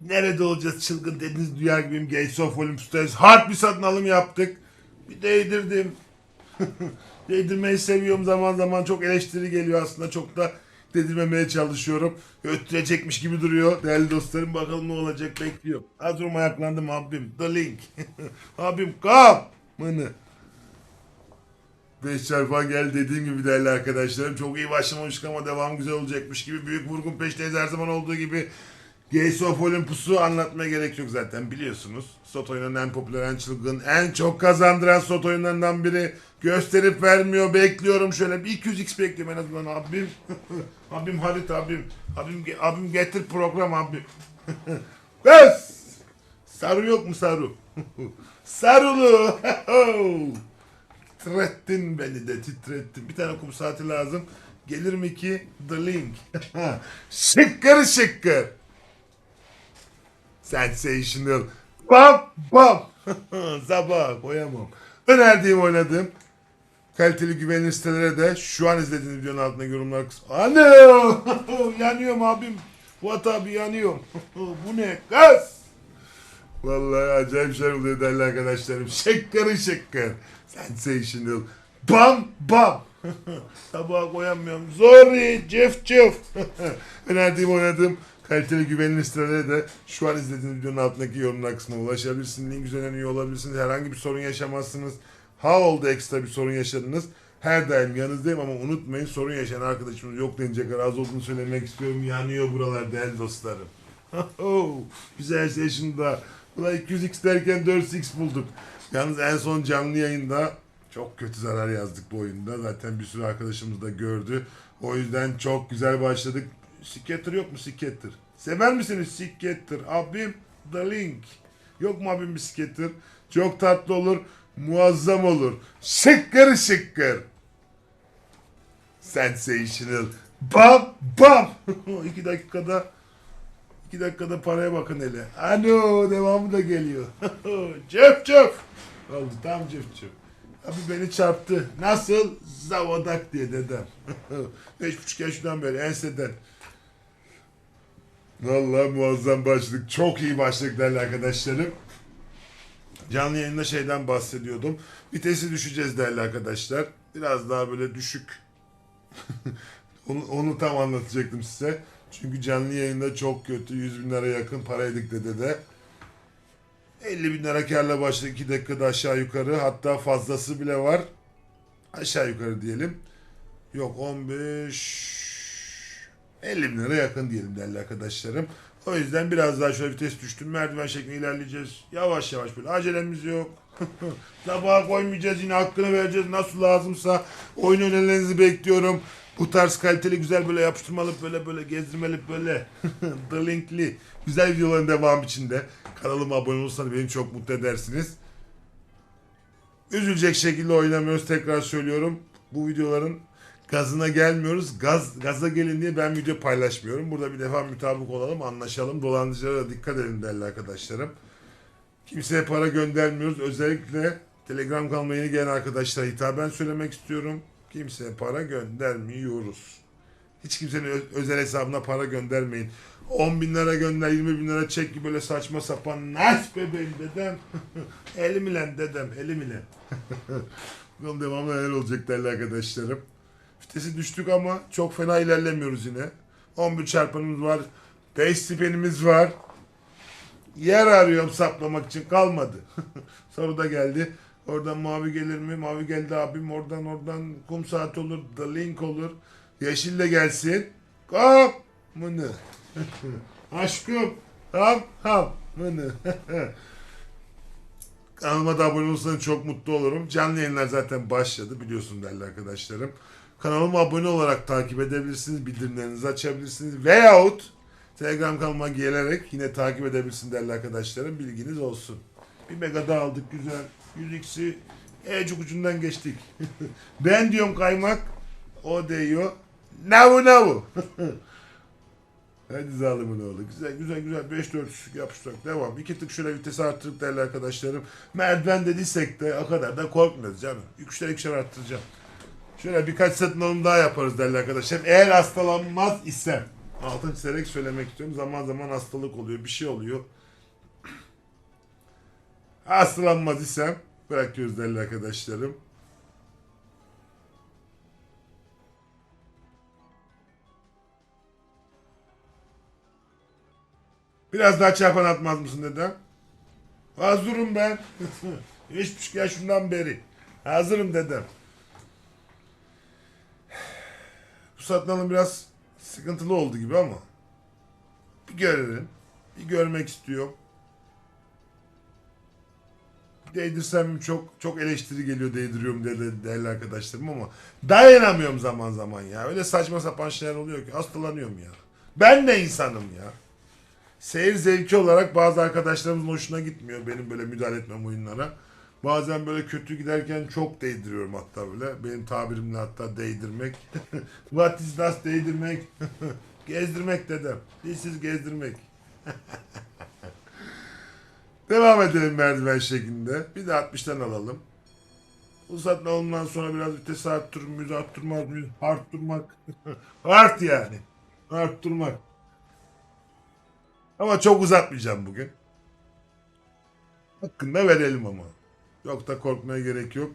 Nerede olacağız çılgın dediniz duyar gibiyim. Gates of Olympus'tayız. Hard bir satın alım yaptık. Bir değdirdim. Değdirmeyi seviyorum zaman zaman. Çok eleştiri geliyor aslında. Çok da dedirmemeye çalışıyorum. Öttürecekmiş gibi duruyor. Değerli dostlarım bakalım ne olacak bekliyorum. Hazırım ayaklandım abim. The Link. abim kam. Mını. 5 çarpı gel dediğim gibi değerli arkadaşlarım. Çok iyi başlamamıştık ama devam güzel olacakmış gibi. Büyük vurgun peşteyiz her zaman olduğu gibi. Gates of Olympus'u anlatmaya gerek yok zaten biliyorsunuz. Slot oyunun en popüler, en çılgın, en çok kazandıran slot oyunlarından biri. Gösterip vermiyor, bekliyorum şöyle. Bir 200x bekliyorum en azından abim. abim Halit abim. Abim, abim getir program abim. Kız! Saru yok mu Saru? Sarulu! Titrettin beni de titrettin. Bir tane kum saati lazım. Gelir mi ki? The Link. şıkkır şıkkır. Sensational. Bam bam. Sabah koyamam. Önerdiğim oynadığım kaliteli güvenilir sitelere de şu an izlediğiniz videonun altına yorumlar kısmı. Yanıyorum abim. Fuat abi yanıyorum. Bu ne? Gaz! Vallahi acayip şey oluyor değerli arkadaşlarım. Şıkkır şıkkır. Sensational. Bam bam. Tabağa koyamıyorum. Sorry cıf cıf. Önerdiğim oynadığım kaliteli güvenilir sitelere de şu an izlediğiniz videonun altındaki yorumlar kısmına ulaşabilirsiniz. Link üzerinden üye olabilirsiniz. Herhangi bir sorun yaşamazsınız. Ha oldu ekstra bir sorun yaşadınız. Her daim yanınızdayım ama unutmayın sorun yaşayan arkadaşımız yok denecek razı olduğunu söylemek istiyorum. Yanıyor buralar değerli dostlarım. Güzel şey şunda. Ulan 200x derken 4x bulduk. Yalnız en son canlı yayında çok kötü zarar yazdık bu oyunda. Zaten bir sürü arkadaşımız da gördü. O yüzden çok güzel başladık. Siketter yok mu Siketter? Sever misiniz Siketter? Abim The Link. Yok mu abim bir Siketter? Çok tatlı olur. Muazzam olur. Şıkkır şıkkır. Sensational. Bam bam. İki dakikada iki dakikada paraya bakın hele. Ano devamı da geliyor. cöp cöp. Oldu tam cöp cöp. Abi beni çarptı. Nasıl? Zavodak diye dedem. Beş buçuk yaşından beri enseden. Vallahi muazzam başladık. Çok iyi başladık değerli arkadaşlarım. Canlı yayında şeyden bahsediyordum. Vitesi düşeceğiz değerli arkadaşlar. Biraz daha böyle düşük. onu, onu tam anlatacaktım size. Çünkü canlı yayında çok kötü. 100 bin lira yakın paraydık dedi de. 50 bin lira karla başladık. 2 dakikada aşağı yukarı. Hatta fazlası bile var. Aşağı yukarı diyelim. Yok 15... 50 bin lira yakın diyelim değerli arkadaşlarım. O yüzden biraz daha şöyle vites düştüm. Merdiven şeklinde ilerleyeceğiz. Yavaş yavaş böyle. Acelemiz yok. Tabağa koymayacağız. Yine hakkını vereceğiz. Nasıl lazımsa oyun önerilerinizi bekliyorum. Bu tarz kaliteli güzel böyle yapıştırmalı böyle böyle gezdirmeli böyle the linkli güzel videoların devam içinde. Kanalıma abone olursanız beni çok mutlu edersiniz. Üzülecek şekilde oynamıyoruz tekrar söylüyorum. Bu videoların gazına gelmiyoruz. Gaz gaza gelin diye ben video paylaşmıyorum. Burada bir defa mutabık olalım, anlaşalım. Dolandırıcılara dikkat edin değerli arkadaşlarım. Kimseye para göndermiyoruz. Özellikle Telegram kanalıma yeni gelen arkadaşlara hitaben söylemek istiyorum. Kimseye para göndermiyoruz. Hiç kimsenin özel hesabına para göndermeyin. 10 bin lira gönder, 20 bin lira çek gibi böyle saçma sapan nas bebeğim dedem. elim ile dedem, elim ile. Bunun devamı neler olacak değerli arkadaşlarım. Vitesi düştük ama çok fena ilerlemiyoruz yine. 11 çarpanımız var. 5 spinnimiz var. Yer arıyorum saplamak için kalmadı. Soru da geldi. Oradan mavi gelir mi? Mavi geldi abim. Oradan oradan kum saat olur. The link olur. Yeşil de gelsin. Kap mını. Aşkım. Ham ham mını. Kanalıma da abone olursanız çok mutlu olurum. Canlı yayınlar zaten başladı biliyorsun değerli arkadaşlarım. Kanalıma abone olarak takip edebilirsiniz. Bildirimlerinizi açabilirsiniz. Veyahut Telegram kanalıma gelerek yine takip edebilirsiniz değerli arkadaşlarım. Bilginiz olsun. Bir mega daha aldık güzel. 100x'i ecik ucundan geçtik. ben diyorum kaymak. O diyor. Navu navu. Hadi zalimin oğlu. Güzel güzel güzel 5 4 yapıştık. Devam. İki tık şöyle vitesi arttırdık değerli arkadaşlarım. Merdiven dediysek de o kadar da korkmuyoruz canım. Üçler ikişer arttıracağım. Şöyle birkaç satın alım daha yaparız değerli arkadaşlarım. Eğer hastalanmaz isem. Altın çizerek söylemek istiyorum. Zaman zaman hastalık oluyor. Bir şey oluyor. Hastalanmaz isem bırakıyoruz değerli arkadaşlarım. Biraz daha çarpan atmaz mısın dedem? Hazırım ben. 3,5 yaşından beri. Hazırım dedem. Bu alım biraz sıkıntılı oldu gibi ama. Bir görelim. Bir görmek istiyorum. Değdirsem çok çok eleştiri geliyor değdiriyorum dedi değerli arkadaşlarım ama dayanamıyorum zaman zaman ya. Öyle saçma sapan şeyler oluyor ki hastalanıyorum ya. Ben de insanım ya. Seyir zevki olarak bazı arkadaşlarımızın hoşuna gitmiyor benim böyle müdahale etmem oyunlara. Bazen böyle kötü giderken çok değdiriyorum hatta böyle. Benim tabirimle hatta değdirmek. What is that değdirmek? gezdirmek dedim. Dilsiz gezdirmek. Devam edelim merdiven şeklinde. Bir de 60'tan alalım. Uzatma ondan sonra biraz vitesi arttırır mıyız, arttırmaz mıyız? Arttırmak. Art yani. Arttırmak. Ama çok uzatmayacağım bugün. Hakkında verelim ama. Yok da korkmaya gerek yok.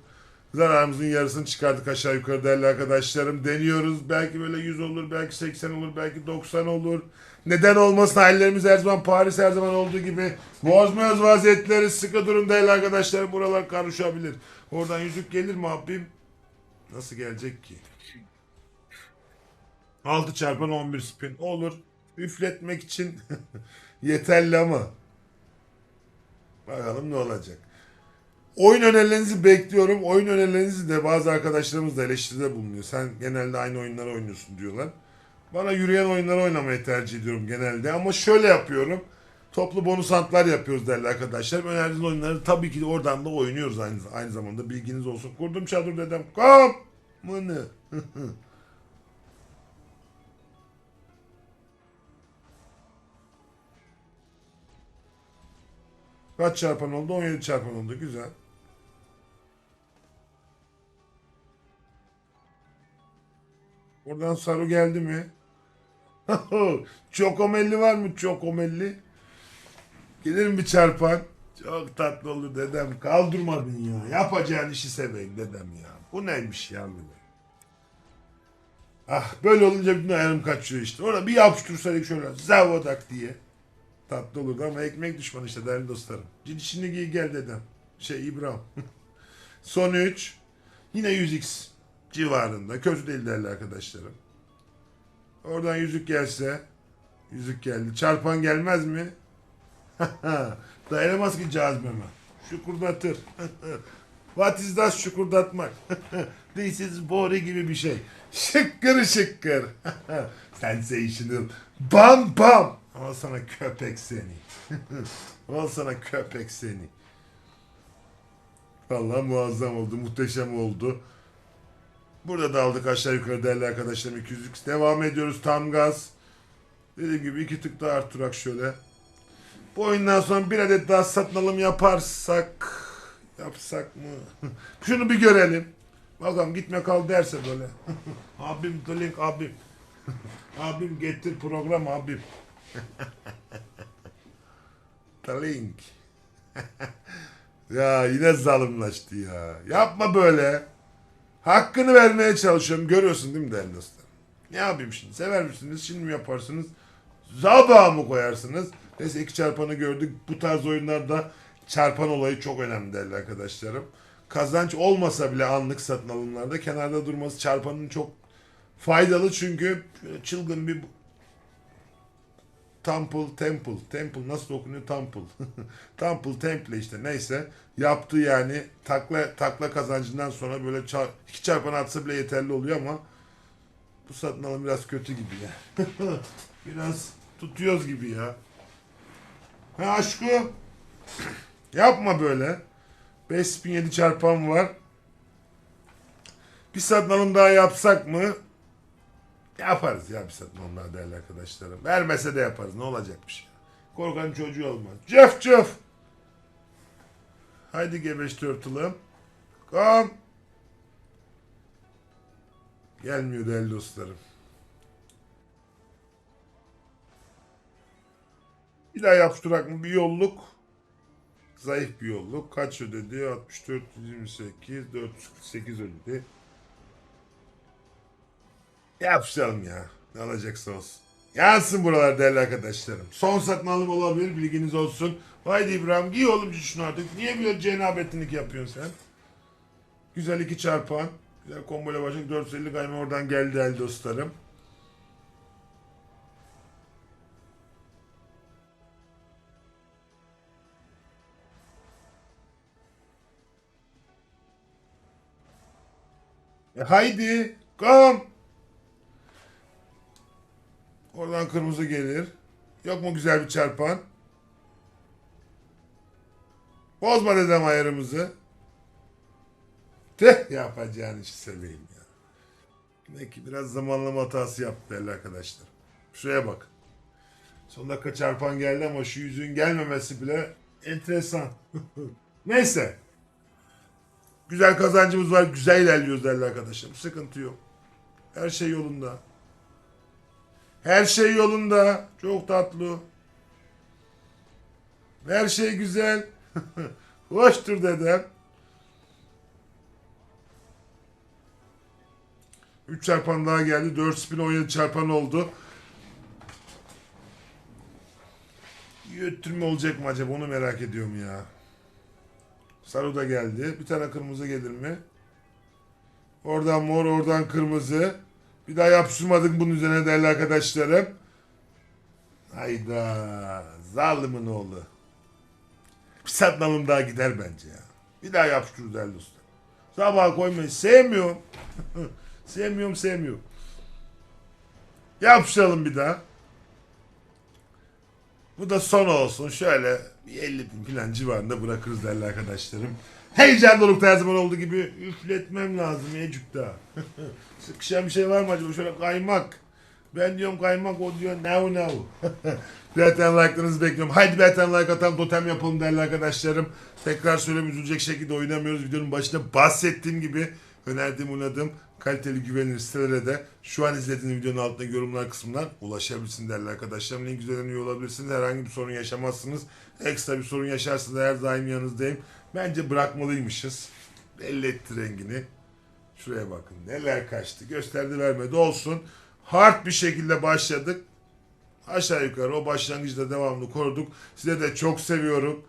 Zararımızın yarısını çıkardık aşağı yukarı değerli arkadaşlarım. Deniyoruz. Belki böyle 100 olur, belki 80 olur, belki 90 olur. Neden olmasın hallerimiz her zaman Paris her zaman olduğu gibi. Bozmuyoruz vaziyetleri. Sıkı durun değerli arkadaşlarım. Buralar karışabilir. Oradan yüzük gelir mi abim? Nasıl gelecek ki? 6 çarpan 11 spin. Olur. Üfletmek için yeterli ama. Bakalım ne olacak. Oyun önerilerinizi bekliyorum. Oyun önerilerinizi de bazı arkadaşlarımız da eleştiride bulunuyor. Sen genelde aynı oyunları oynuyorsun diyorlar. Bana yürüyen oyunları oynamayı tercih ediyorum genelde. Ama şöyle yapıyorum. Toplu bonus antlar yapıyoruz değerli arkadaşlar. Önerdiğiniz oyunları tabii ki oradan da oynuyoruz aynı, aynı zamanda. Bilginiz olsun. Kurdum çadır dedem. Kom! Mını. Kaç çarpan oldu? 17 çarpan oldu. Güzel. Buradan Saru geldi mi? Çokomelli var mı Çokomelli? Gelir mi çarpan? Çok tatlı olur dedem. Kaldırmadın ya. Yapacağın işi seveyim dedem ya. Bu neymiş ya? Ah böyle olunca bütün ayarım kaçıyor işte. Orada bir yapıştırsaydık şöyle zavodak diye. Tatlı olurdu ama ekmek düşmanı işte değerli dostlarım. Cidişini giy gel dedem. Şey İbrahim. Son 3. Yine 100x civarında. Kötü değil değerli arkadaşlarım. Oradan yüzük gelse. Yüzük geldi. Çarpan gelmez mi? Dayanamaz ki cazibeme. Şukurdatır. What is that şukurdatmak? This is bori gibi bir şey. Şıkkır şıkkır. Sensational. Bam bam. Al sana köpek seni. Al sana köpek seni. Vallahi muazzam oldu. Muhteşem oldu. Burada da aldık aşağı yukarı değerli arkadaşlarım 200 Devam ediyoruz tam gaz. Dediğim gibi iki tık daha arttırak şöyle. Bu oyundan sonra bir adet daha satın alım yaparsak yapsak mı? Şunu bir görelim. Bakalım gitme kal derse böyle. abim the link abim. abim getir program abim. the link. ya yine zalimlaştı ya. Yapma böyle. Hakkını vermeye çalışıyorum. Görüyorsun değil mi değerli dostlar? Ne yapayım şimdi? Sever misiniz? Şimdi mi yaparsınız? Zaba mı koyarsınız? Neyse iki çarpanı gördük. Bu tarz oyunlarda çarpan olayı çok önemli değerli arkadaşlarım. Kazanç olmasa bile anlık satın alımlarda kenarda durması çarpanın çok faydalı çünkü çılgın bir Temple, Temple, Temple nasıl okunuyor? Temple. Temple, Temple işte neyse. Yaptı yani takla takla kazancından sonra böyle çar, iki çarpan atsa bile yeterli oluyor ama bu satın alım biraz kötü gibi ya. biraz tutuyoruz gibi ya. Ha aşkı yapma böyle. 5007 çarpan var. Bir satın alım daha yapsak mı? Yaparız ya alım daha değerli arkadaşlarım. Vermese de yaparız. Ne olacakmış ya. Korkan çocuğu olmaz. Cöf cöf. Haydi gebeş törtülüm. Kom. Gelmiyor değerli dostlarım. Bir daha yapıştırak mı? Bir yolluk. Zayıf bir yolluk. Kaç ödedi? 64, 28, 448 ödedi. Yapıştıralım ya. Ne alacaksa olsun. Yansın buralar değerli arkadaşlarım. Son satın alım olabilir bilginiz olsun. Haydi İbrahim giy oğlum şunu artık. Niye böyle cenabettinlik yapıyorsun sen? Güzel iki çarpan. Güzel komboyla başladık. 450 kayma oradan geldi el dostlarım. E haydi. Kom. Oradan kırmızı gelir. Yok mu güzel bir çarpan? Bozma dedem ayarımızı. Teh yapacağın işi seveyim ya. Demek biraz zamanlama hatası yaptı değerli arkadaşlar. Şuraya bak. Son dakika çarpan geldi ama şu yüzüğün gelmemesi bile enteresan. Neyse. Güzel kazancımız var. Güzel ilerliyoruz değerli arkadaşlarım. Sıkıntı yok. Her şey yolunda. Her şey yolunda. Çok tatlı. Her şey güzel. Hoştur dedem. 3 çarpan daha geldi. 4 spin 17 çarpan oldu. Götürme olacak mı acaba onu merak ediyorum ya. Sarı da geldi. Bir tane kırmızı gelir mi? Oradan mor, oradan kırmızı. Bir daha yapıştırmadık bunun üzerine değerli arkadaşlarım. Hayda. Zalimin oğlu. Bir satın alım daha gider bence ya. Bir daha yapıştır değerli dostlar. Sabah koymayı sevmiyorum. sevmiyorum sevmiyorum. Yapıştıralım bir daha. Bu da son olsun. Şöyle bir 50 bin falan civarında bırakırız değerli arkadaşlarım. Heyecan dolukta her zaman olduğu gibi üfletmem lazım Ecuk daha. Sıkışan bir şey var mı acaba? Şöyle kaymak. Ben diyorum kaymak, o diyor now now. Zaten like'larınızı bekliyorum. Haydi zaten like atalım, totem yapalım değerli arkadaşlarım. Tekrar söyleyeyim üzülecek şekilde oynamıyoruz. Videonun başında bahsettiğim gibi önerdiğim, oynadığım kaliteli güvenilir sitelere de şu an izlediğiniz videonun altındaki yorumlar kısmından ulaşabilirsiniz değerli arkadaşlarım. Link üzerinden olabilirsiniz. Herhangi bir sorun yaşamazsınız. Ekstra bir sorun yaşarsanız her daim yanınızdayım. Bence bırakmalıymışız. Belli etti rengini. Şuraya bakın neler kaçtı. Gösterdi vermedi olsun. Hard bir şekilde başladık. Aşağı yukarı o başlangıçta devamlı koruduk. Size de çok seviyorum.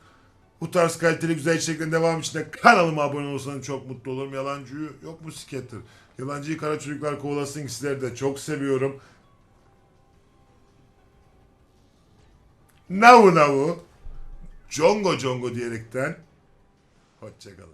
Bu tarz kaliteli güzel içeriklerin devamı için de kanalıma abone olursanız çok mutlu olurum. Yalancıyı yok mu siketir? Yalancıyı kara çocuklar kovalasın. Sizleri de çok seviyorum. Navu navu. Congo congo diyerekten. Hoşçakalın.